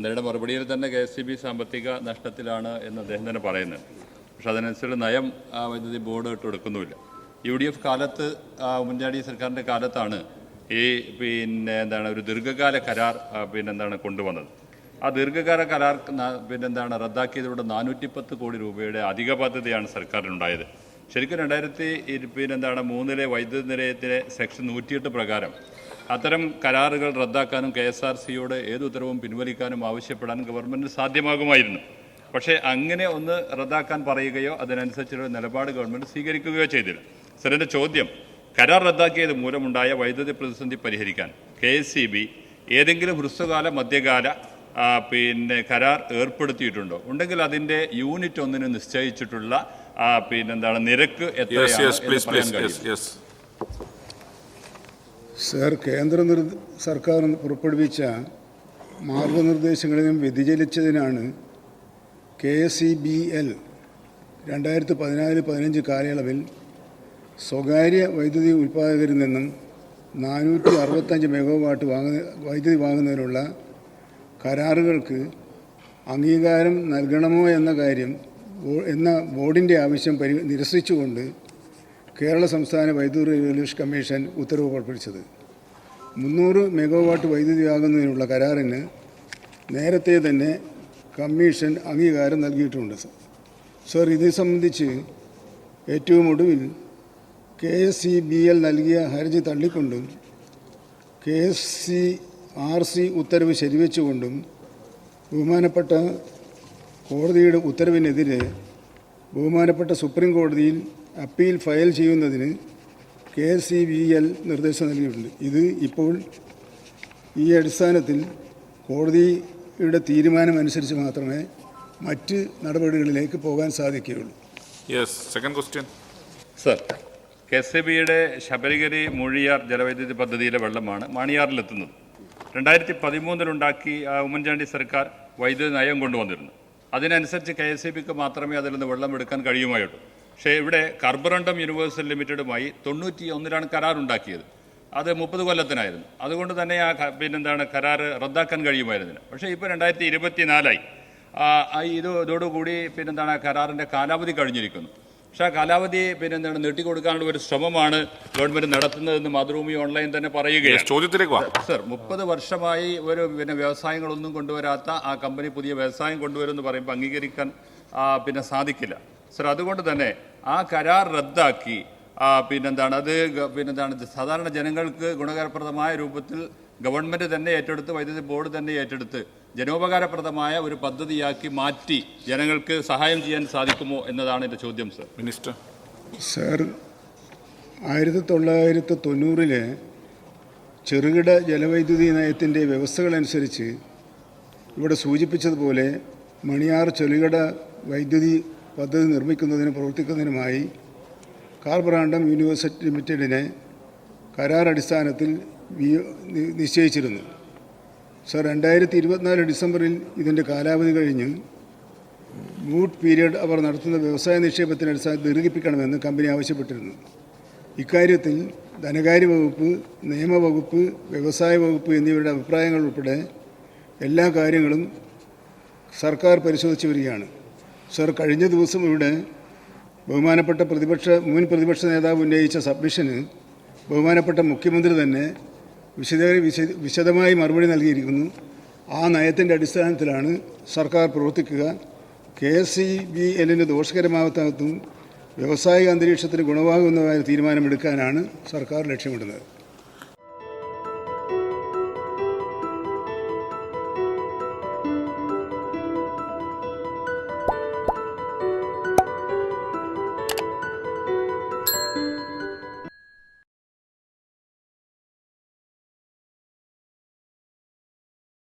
മന്ത്രിയുടെ മറുപടിയിൽ തന്നെ കെ എസ് സി ബി സാമ്പത്തിക നഷ്ടത്തിലാണ് എന്ന് അദ്ദേഹം തന്നെ പറയുന്നത്. പക്ഷെ അതിനനുസരിച്ച് നയം വൈദ്യുതി ബോർഡ് ഇട്ട് എടുക്കുന്നുമില്ല യു ഡി എഫ് കാലത്ത് ഉമ്മൻചാണ്ടി സർക്കാരിന്റെ കാലത്താണ് ഈ പിന്നെ എന്താണ് ഒരു ദീർഘകാല കരാർ പിന്നെ പിന്നെന്താണ് കൊണ്ടുവന്നത്. ആ ദീർഘകാല കരാർ പിന്നെന്താണ് റദ്ദാക്കിയതിലൂടെ നാനൂറ്റിപ്പത്ത് കോടി രൂപയുടെ അധിക പദ്ധതിയാണ് സർക്കാരിനുണ്ടായത്. ശരിക്കും രണ്ടായിരത്തി ഇരു- പിന്നെന്താണ് മൂന്നിലെ വൈദ്യുതി നിലയത്തിലെ സെക്ഷൻ നൂറ്റിയെട്ട് പ്രകാരം അത്തരം കരാറുകൾ റദ്ദാക്കാനും കെ എസ് ആർ സിയോട് ഏത് ഉത്തരവും പിൻവലിക്കാനും ആവശ്യപ്പെടാൻ ഗവൺമെന്റ് സാധ്യമാകുമായിരുന്നു. പക്ഷേ അങ്ങനെ ഒന്ന് റദ്ദാക്കാൻ പറയുകയോ അതിനനുസരിച്ചുള്ള നിലപാട് ഗവൺമെന്റ് സ്വീകരിക്കുകയോ ചെയ്തില്ല. സർ എന്റെ ചോദ്യം കരാർ റദ്ദാക്കിയത് മൂലമുണ്ടായ വൈദ്യുതി പ്രതിസന്ധി പരിഹരിക്കാൻ കെ എസ് സി ബി ഏതെങ്കിലും ഹ്രസ്വകാല മധ്യകാല പിന്നെ കരാർ ഏർപ്പെടുത്തിയിട്ടുണ്ടോ? ഉണ്ടെങ്കിൽ അതിന്റെ യൂണിറ്റ് ഒന്നിന് നിശ്ചയിച്ചിട്ടുള്ള ആ, പിന്നെന്താണ്? നിരക്ക് എത്രയാണ് സർ കേന്ദ്ര നിർ സർക്കാർ പുറപ്പെടുവിച്ച മാർഗനിർദ്ദേശങ്ങളിലും വ്യതിചലിച്ചതിനാണ് K S E B L രണ്ടായിരത്തി പതിനാല് പതിനഞ്ച് കാലയളവിൽ സ്വകാര്യ വൈദ്യുതി ഉൽപ്പാദകരിൽ നിന്നും നാനൂറ്റി അറുപത്തഞ്ച് മെഗാവാട്ട് വാങ്ങുന്ന വൈദ്യുതി വാങ്ങുന്നതിനുള്ള കരാറുകൾക്ക് അംഗീകാരം നൽകണമോ എന്ന കാര്യം എന്ന ബോർഡിന്റെ ആവശ്യം പരി നിരസിച്ചുകൊണ്ട് കേരള സംസ്ഥാന വൈദ്യുതി റെഗുലേഷൻ കമ്മീഷൻ ഉത്തരവ് പുറപ്പെടുവിച്ചത്. മുന്നൂറ് മെഗാവാട്ട് വൈദ്യുതി ആകുന്നതിനുള്ള കരാറിന് നേരത്തെ തന്നെ കമ്മീഷൻ അംഗീകാരം നൽകിയിട്ടുണ്ട്. സർ ഇത് സംബന്ധിച്ച് ഏറ്റവും ഒടുവിൽ K S C B L നൽകിയ ഹർജി തള്ളിക്കൊണ്ടും K S C R C ഉത്തരവ് ശരിവെച്ചുകൊണ്ടും ബഹുമാനപ്പെട്ട കോടതിയുടെ ഉത്തരവിനെതിരെ ബഹുമാനപ്പെട്ട സുപ്രീം കോടതിയിൽ അപ്പീൽ ഫയൽ ചെയ്യുന്നതിന് കെ സി ബി എൽ നിർദ്ദേശം നൽകിയിട്ടുണ്ട്. ഇത് ഇപ്പോൾ ഈ അടിസ്ഥാനത്തിൽ കോടതിയുടെ തീരുമാനമനുസരിച്ച് മാത്രമേ മറ്റ് നടപടികളിലേക്ക് പോകാൻ സാധിക്കുകയുള്ളൂ. Yes second question sir K S A ബിയുടെ ശബരിഗിരി മൂഴിയാർ ജലവൈദ്യുതി പദ്ധതിയിലെ വെള്ളമാണ് മാണിയാറിലെത്തുന്നത്. രണ്ടായിരത്തി പതിമൂന്നിലുണ്ടാക്കി ആ, ഉമ്മൻചാണ്ടി സർക്കാർ വൈദ്യുതി നയം കൊണ്ടുവന്നിരുന്നു. അതിനനുസരിച്ച് കെ എസ് ഇ ബിക്ക് മാത്രമേ അതിൽ നിന്ന് വെള്ളം എടുക്കാൻ കഴിയുമായുള്ളൂ. പക്ഷേ ഇവിടെ കാർബറണ്ടം യൂണിവേഴ്സൽ ലിമിറ്റഡുമായി തൊണ്ണൂറ്റി ഒന്നിലാണ് കരാറുണ്ടാക്കിയത് അത് മുപ്പത് കൊല്ലത്തിനായിരുന്നു. അതുകൊണ്ട് തന്നെ ആ പിന്നെന്താണ് കരാർ റദ്ദാക്കാൻ കഴിയുമായിരുന്നില്ല പക്ഷേ ഇപ്പോൾ രണ്ടായിരത്തി ഇരുപത്തിനാലായി. ഇത് ഇതോടുകൂടി പിന്നെന്താണ് കരാറിന്റെ കാലാവധി കഴിഞ്ഞിരിക്കുന്നു. പക്ഷേ ആ കാലാവധി പിന്നെന്താണ് നീട്ടിക്കൊടുക്കാനുള്ള ഒരു ശ്രമമാണ് ഗവൺമെന്റ് നടത്തുന്നതെന്ന് മാതൃഭൂമി ഓൺലൈൻ തന്നെ പറയുകയാണ്. ചോദ്യത്തിലേക്ക് സർ മുപ്പത് വർഷമായി ഒരു പിന്നെ വ്യവസായങ്ങളൊന്നും കൊണ്ടുവരാത്ത ആ കമ്പനി പുതിയ വ്യവസായം കൊണ്ടുവരുമെന്ന് പറയുമ്പോൾ അംഗീകരിക്കാൻ പിന്നെ സാധിക്കില്ല. സർ അതുകൊണ്ട് തന്നെ ആ കരാർ റദ്ദാക്കി പിന്നെന്താണ് അത് പിന്നെന്താണ് സാധാരണ ജനങ്ങൾക്ക് ഗുണകരപ്രദമായ രൂപത്തിൽ ഗവൺമെന്റ് തന്നെ ഏറ്റെടുത്ത് വൈദ്യുതി ബോർഡ് തന്നെ ഏറ്റെടുത്ത് ജനോപകാരപ്രദമായ ഒരു പദ്ധതിയാക്കി മാറ്റി ജനങ്ങൾക്ക് സഹായം ചെയ്യാൻ സാധിക്കുമോ എന്നതാണ് എന്റെ ചോദ്യം സർ. മിനിസ്റ്റർ. സർ ആയിരത്തി തൊള്ളായിരത്തി തൊണ്ണൂറിലെ ചെറുകിട ജലവൈദ്യുതി നയത്തിന്റെ വ്യവസ്ഥകളനുസരിച്ച് ഇവിടെ സൂചിപ്പിച്ചതുപോലെ മണിയാർ ചെറുകിട വൈദ്യുതി പദ്ധതി നിർമ്മിക്കുന്നതിനും പ്രവർത്തിക്കുന്നതിനുമായി കാർബറാണ്ടം യൂണിവേഴ്സിറ്റി ലിമിറ്റഡിനെ കരാർ അടിസ്ഥാനത്തിൽ നിശ്ചയിച്ചിരുന്നു. സർ രണ്ടായിരത്തി ഇരുപത്തിനാല് ഡിസംബറിൽ ഇതിന്റെ കാലാവധി കഴിഞ്ഞ് ബൂട്ട് പീരീഡ് അവർ നടത്തുന്ന വ്യവസായ നിക്ഷേപത്തിന് അടിസ്ഥാനത്തിൽ ദീർഘിപ്പിക്കണമെന്ന് കമ്പനി ആവശ്യപ്പെട്ടിരുന്നു. ഇക്കാര്യത്തിൽ ധനകാര്യ വകുപ്പ് നിയമവകുപ്പ് വ്യവസായ വകുപ്പ് എന്നിവരുടെ അഭിപ്രായങ്ങൾ ഉൾപ്പെടെ എല്ലാ കാര്യങ്ങളും സർക്കാർ പരിശോധിച്ചു വരികയാണ്. സർ കഴിഞ്ഞ ദിവസം ഇവിടെ ബഹുമാനപ്പെട്ട പ്രതിപക്ഷ മുൻ പ്രതിപക്ഷ നേതാവ് ഉന്നയിച്ച സബ്മിഷന് ബഹുമാനപ്പെട്ട മുഖ്യമന്ത്രി തന്നെ വിശദ വിശദമായി മറുപടി നൽകിയിരിക്കുന്നു. ആ നയത്തിന്റെ അടിസ്ഥാനത്തിലാണ് സർക്കാർ പ്രവർത്തിക്കുക. കെ എസ് ഇ ബി എല്ലിന് ദോഷകരമാകത്തും വ്യവസായിക അന്തരീക്ഷത്തിന് ഗുണമാകുന്നതായ തീരുമാനമെടുക്കാനാണ് സർക്കാർ ലക്ഷ്യമിടുന്നത്.